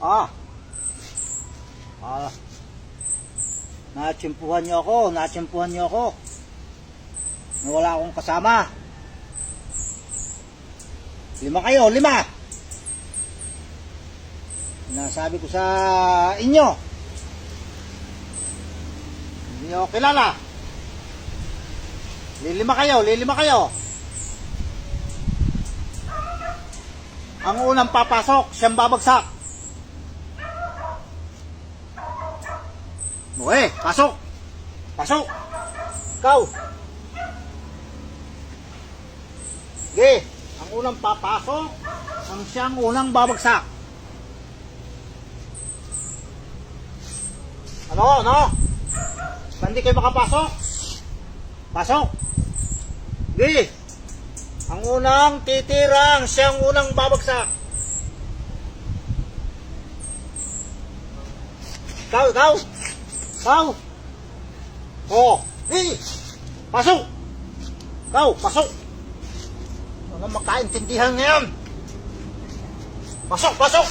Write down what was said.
Ah. Ah. Natsimpuhan niyo ako, natsimpuhan niyo ako. Na wala akong kasama. Lima kayo, lima. Sinasabi ko sa inyo. Hindi niyo kilala. Lilima kayo, lilima kayo. Ang unang papasok, siyang babagsak. Okay, pasok. Pasok. Ikaw. Okay, ang unang papasok, ang siyang unang babagsak. Ano, ano? Hindi kayo makapasok? Pasok. Okay. Ang unang titirang, siyang unang babagsak. Ikaw, ikaw. Ikaw. Oo. Hey. Pasok. Ikaw, pasok. Ano magkaintindihan ngayon? Pasok, pasok.